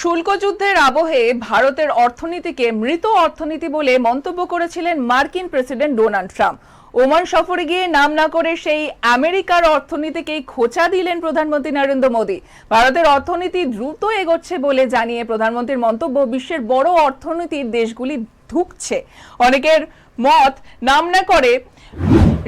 শুল্ক যুদ্ধের আবহে ভারতের অর্থনীতিকে মৃত অর্থনীতি বলে মন্তব্য করেছিলেন মার্কিন প্রেসিডেন্ট ডোনাল্ড ট্রাম্প। ওমান সফরে গিয়ে নাম না করে সেই আমেরিকার অর্থনীতিকেই খোঁচা দিলেন প্রধানমন্ত্রী নরেন্দ্র মোদী। ভারতের অর্থনীতি দ্রুত এগোচ্ছে বলে জানিয়ে প্রধানমন্ত্রীর মন্তব্য, বিশ্বের বড় অর্থনীতির দেশগুলি ধুঁকছে অনেকের মত নাম না করে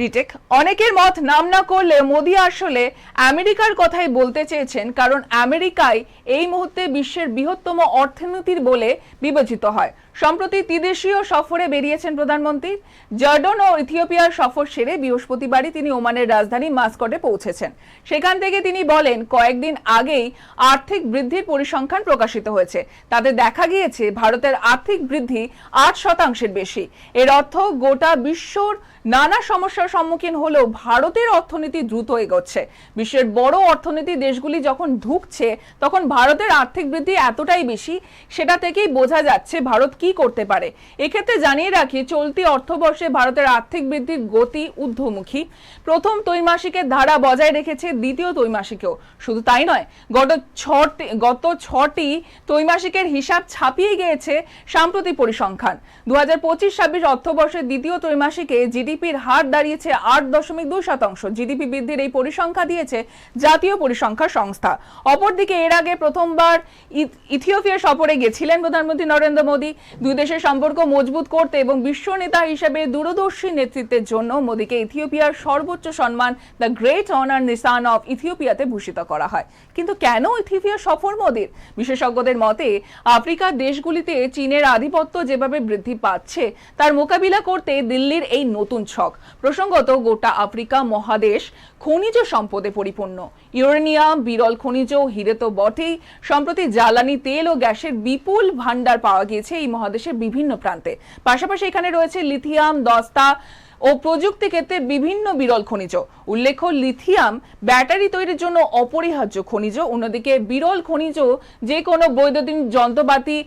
রিটেক। অনেকের মত নাম না করলে মোদী আসলে আমেরিকার কথাই বলতে চেয়েছেন, কারণ আমেরিকাই এই মুহূর্তে বিশ্বের বৃহত্তম অর্থনীতির বলে বিবেচিত হয়। সম্প্রতি ত্রিদেশীয় সফরে বেরিয়েছেন প্রধানমন্ত্রী। জর্ডন ও ইথিওপিয়ার সফর সেরে বৃহস্পতিবারই তিনি ওমানের রাজধানী মাস্কটে পৌঁছেছেন। সেখান থেকে তিনি বলেন, কয়েকদিন আগেই আর্থিক বৃদ্ধির পরিসংখ্যান প্রকাশিত হয়েছে। তাতে দেখা গিয়েছে, ভারতের আর্থিক বৃদ্ধি আট শতাংশের বেশি। এর অর্থ গোটা বিশ্বর নানা সমস্যার সম্মুখীন হলেও ভারতের অর্থনীতি দ্রুত এগোচ্ছে। বিশ্বের বড় অর্থনীতি দেশগুলি যখন ঢুকছে তখন ভারতের আর্থিক বৃদ্ধি এতটাই বেশি, সেটা থেকেই বোঝা যাচ্ছে ভারত কি করতে পারে। এক্ষেত্রে জানিয়ে রাখি, চলতি অর্থবর্ষে ভারতের আর্থিক বৃদ্ধির গতি ঊর্ধ্বমুখী। প্রথম ত্রৈমাসিকের ধারা বজায় রেখেছে দ্বিতীয় ত্রৈমাসিকেও। শুধু তাই নয়, গত ছটি গত ছটি ত্রৈমাসিকের হিসাব ছাপিয়ে গিয়েছে সাম্প্রতিক পরিসংখ্যান। দু হাজার পঁচিশ ছাব্বিশ অর্থবর্ষের দ্বিতীয় ত্রৈমাসিকে জিডিপির হার দাঁড়িয়েছে আট দশমিক দুই শতাংশ। জিডিপি বৃদ্ধির এই পরিসংখ্যা দিয়েছে জাতীয় পরিসংখ্যা সংস্থা। অপরদিকে এর আগে প্রথমবার ইথিওপিয়া সফরে গেছিলেন প্রধানমন্ত্রী নরেন্দ্র মোদী। দুই দেশের সম্পর্ক মজবুত করতে এবং বিশ্ব নেতা হিসেবে দূরদর্শী নেতৃত্বের জন্য মোদীকে ইথিওপিয়ার সর্বোচ্চ সম্মান, the great honour Nissan of ইথিওপিয়াতে ভূষিত করা হয়। কিন্তু কেন ইথিওপিয়া সফর মোদীর? বিশেষজ্ঞদের মতে, আফ্রিকার দেশগুলিতে চীনের আধিপত্য যেভাবে বৃদ্ধি পাচ্ছে, তার মোকাবিলা করতে দিল্লির এই নতুন ছক। প্রসঙ্গত গোটা আফ্রিকা মহাদেশ খনিজ সম্পদে পরিপূর্ণ। ইউরেনিয়াম, বিরল খনিজ হিরে তো বটেই। সম্প্রতি জ্বালানি তেল ও গ্যাসের বিপুল ভাণ্ডার পাওয়া গিয়েছে এই মহাদেশের বিভিন্ন প্রান্তে। পাশাপাশি এখানে রয়েছে লিথিয়াম, দস্তা ও প্রযুক্তি ক্ষেত্রে বিভিন্ন বিরল খনিজ। উল্লেখ্য, লিথিয়াম ব্যাটারি তৈরির জন্য অপরিহার্য খনিজ। অন্যদিকে বিরল খনিজ যে কোনো বৈদ্যুতিন যন্ত্রপাতি,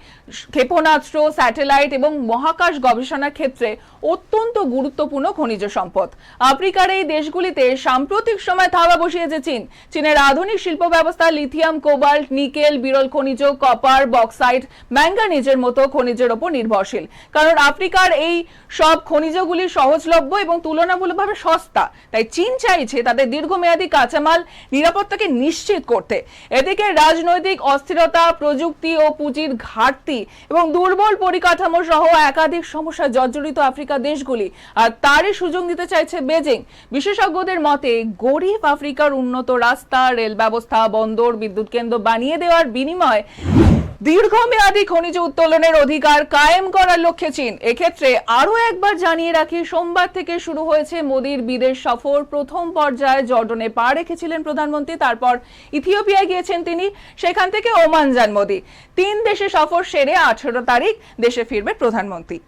ক্ষেপণাস্ত্র, স্যাটেলাইট এবং মহাকাশ গবেষণার ক্ষেত্রে অত্যন্ত গুরুত্বপূর্ণ খনিজ সম্পদ। আফ্রিকার এই দেশগুলিতে সাম্প্রতিক সময় থাবা বসিয়েছে চীন। চীনের আধুনিক শিল্প ব্যবস্থা লিথিয়াম, কোবাল্ট, নিকেল, বিরল খনিজ, কপার, বক্সাইট ম্যাঙ্গানিজের মতো খনিজের ওপর নির্ভরশীল। কারণ আফ্রিকার এই সব খনিজগুলি সহজলভ্য এবং তুলনামূলকভাবে সস্তা। তাই চীন চাইছে তাদের দীর্ঘমেয়াদী কাঁচামাল নিরাপত্তাকে নিশ্চিত করতে। এদিকে রাজনৈতিক অস্থিরতা, প্রযুক্তি ও পুঁজির ঘাটতি এবং দুর্বল পরিকাঠামো সহ একাধিক সমস্যা জর্জরিত আফ্রিকা দেশগুলি আর তারই সুযোগ নিতে চাইছে বেজিং। বিশেষজ্ঞদের মতে, গরিব আফ্রিকার উন্নত রাস্তা রেল ব্যবস্থা বন্দর, বিদ্যুৎ কেন্দ্র বানিয়ে দেওয়ার বিনিময়ে দীর্ঘমেয়াদী খনিজ উত্তোলনের অধিকার কায়েম করার লক্ষ্যে চীন। এক্ষেত্রে আরও একবার জানিয়ে রাখি, সোমবার থেকে শুরু হয়েছে মোদীর বিদেশ সফর। প্রথম পর্যায়ে জর্ডনে পা রেখেছিলেন প্রধানমন্ত্রী, তারপর ইথিওপিয়ায় গিয়েছেন তিনি। সেখান থেকে ওমান যান মোদি। তিন দেশে সফর সেরে আঠেরো তারিখ দেশে ফিরবে প্রধানমন্ত্রী।